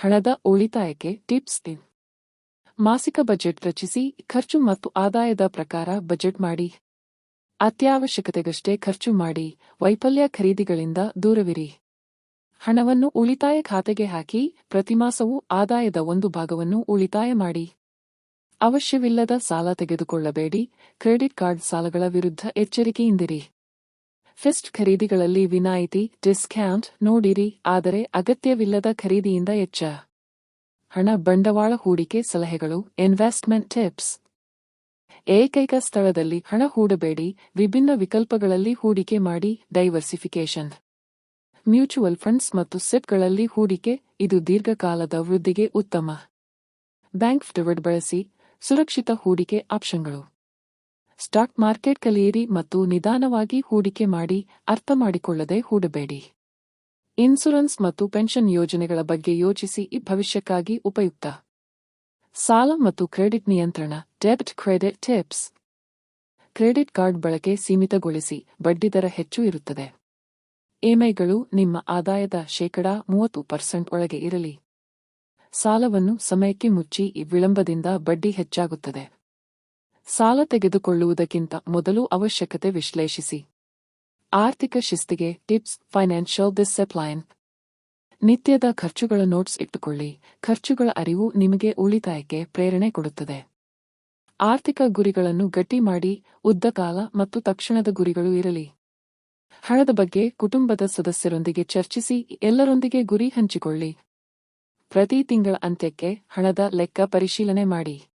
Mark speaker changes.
Speaker 1: ಹಣದ ಉಳಿತಾಯಕ್ಕೆ ಟಿಪ್ಸ್ ಮಾಸಿಕ ಬಜೆಟ್ ರಚಿಸಿ, ಖರ್ಚು ಮತ್ತು ಆದಾಯದ ಪ್ರಕಾರ ಬಜೆಟ್ ಮಾಡಿ. ಅತ್ಯಾವಶ್ಯಕತೆಗಷ್ಟೇ ಖರ್ಚು ಮಾಡಿ, ವೈಫಲ್ಯ ಖರೀದಿಗಳಿಂದ ದೂರವಿರಿ. ಹಣವನ್ನು ಉಳಿತಾಯ ಖಾತೆಗೆ ಹಾಕಿ ಪ್ರತಿಮಾಸವೂ ಆದಾಯದ ಒಂದು ಭಾಗವನ್ನು ಉಳಿತಾಯ ಮಾಡಿ. ಅವಶ್ಯವಿಲ್ಲದ ಸಾಲ ತೆಗೆದುಕೊಳ್ಳಬೇಡಿ, ಕ್ರೆಡಿಟ್ ಕಾರ್ಡ್ ಸಾಲಗಳ ವಿರುದ್ಧ ಎಚ್ಚರಿಕೆಯಿಂದಿರಿ. ಫೆಸ್ಟ್ ಖರೀದಿಗಳಲ್ಲಿ ವಿನಾಯಿತಿ, ಡಿಸ್ಕೌಂಟ್ ನೋಡಿರಿ, ಆದರೆ ಅಗತ್ಯವಿಲ್ಲದ ಖರೀದಿಯಿಂದ ಎಚ್ಚ. ಹಣ ಬಂಡವಾಳ ಹೂಡಿಕೆ ಸಲಹೆಗಳು ಇನ್ವೆಸ್ಟ್ಮೆಂಟ್ ಟಿಪ್ಸ್ ಏಕೈಕ ಸ್ಥಳದಲ್ಲಿ ಹಣ ಹೂಡಬೇಡಿ, ವಿಭಿನ್ನ ವಿಕಲ್ಪಗಳಲ್ಲಿ ಹೂಡಿಕೆ ಮಾಡಿ ಡೈವರ್ಸಿಫಿಕೇಶನ್ ಮ್ಯೂಚುವಲ್ ಫಂಡ್ಸ್ ಮತ್ತು ಸಿಪ್ಗಳಲ್ಲಿ ಹೂಡಿಕೆ, ಇದು ದೀರ್ಘಕಾಲದ ವೃದ್ಧಿಗೆ ಉತ್ತಮ. ಬ್ಯಾಂಕ್ ಡಿವಿಡ್ ಬಳಸಿ, ಸುರಕ್ಷಿತ ಹೂಡಿಕೆ ಆಪ್ಷನ್ಗಳು. ಸ್ಟಾಕ್ ಮಾರ್ಕೆಟ್ ಕಲಿಯಿರಿ ಮತ್ತು ನಿಧಾನವಾಗಿ ಹೂಡಿಕೆ ಮಾಡಿ, ಅರ್ಥ ಮಾಡಿಕೊಳ್ಳದೆ ಹೂಡಬೇಡಿ. ಇನ್ಸುರೆನ್ಸ್ ಮತ್ತು ಪೆನ್ಷನ್ ಯೋಜನೆಗಳ ಬಗ್ಗೆ ಯೋಚಿಸಿ, ಈ ಭವಿಷ್ಯಕ್ಕಾಗಿ ಉಪಯುಕ್ತ. ಸಾಲ ಮತ್ತು ಕ್ರೆಡಿಟ್ ನಿಯಂತ್ರಣ, ಡೆಬ್ಟ್ ಕ್ರೆಡಿಟ್ ಟಿಪ್ಸ್. ಕ್ರೆಡಿಟ್ ಕಾರ್ಡ್ ಬಳಕೆ ಸೀಮಿತಗೊಳಿಸಿ ಬಡ್ಡಿದರ ಹೆಚ್ಚು ಇರುತ್ತದೆ. ಇಎಂಐಗಳು ನಿಮ್ಮ ಆದಾಯದ ಶೇಕಡಾ ಮೂವತ್ತು ಪರ್ಸೆಂಟ್ ಒಳಗೆ ಇರಲಿ. ಸಾಲವನ್ನು ಸಮಯಕ್ಕೆ ಮುಚ್ಚಿ, ವಿಳಂಬದಿಂದ ಬಡ್ಡಿ ಹೆಚ್ಚಾಗುತ್ತದೆ. ಸಾಲ ತೆಗೆದುಕೊಳ್ಳುವುದಕ್ಕಿಂತ ಮೊದಲು ಅವಶ್ಯಕತೆ ವಿಶ್ಲೇಷಿಸಿ. ಆರ್ಥಿಕ ಶಿಸ್ತಿಗೆ ಟಿಪ್ಸ್, ಫೈನಾನ್ಷಿಯಲ್ ಡಿಸ್ಸೆಪ್ಲೈನ್ ನಿತ್ಯದ ಖರ್ಚುಗಳ ನೋಟ್ಸ್ ಇಟ್ಟುಕೊಳ್ಳಿ. ಖರ್ಚುಗಳ ಅರಿವು ನಿಮಗೆ ಉಳಿತಾಯಕ್ಕೆ ಪ್ರೇರಣೆ ಕೊಡುತ್ತದೆ. ಆರ್ಥಿಕ ಗುರಿಗಳನ್ನು ಗಟ್ಟಿ ಮಾಡಿ ಉದ್ದಕಾಲ ಮತ್ತು ತಕ್ಷಣದ ಗುರಿಗಳು ಇರಲಿ. ಹಣದ ಬಗ್ಗೆ ಕುಟುಂಬದ ಸದಸ್ಯರೊಂದಿಗೆ ಚರ್ಚಿಸಿ, ಎಲ್ಲರೊಂದಿಗೆ ಗುರಿ ಹಂಚಿಕೊಳ್ಳಿ. ಪ್ರತಿ ತಿಂಗಳ ಅಂತ್ಯಕ್ಕೆ ಹಣದ ಲೆಕ್ಕ ಪರಿಶೀಲನೆ ಮಾಡಿ.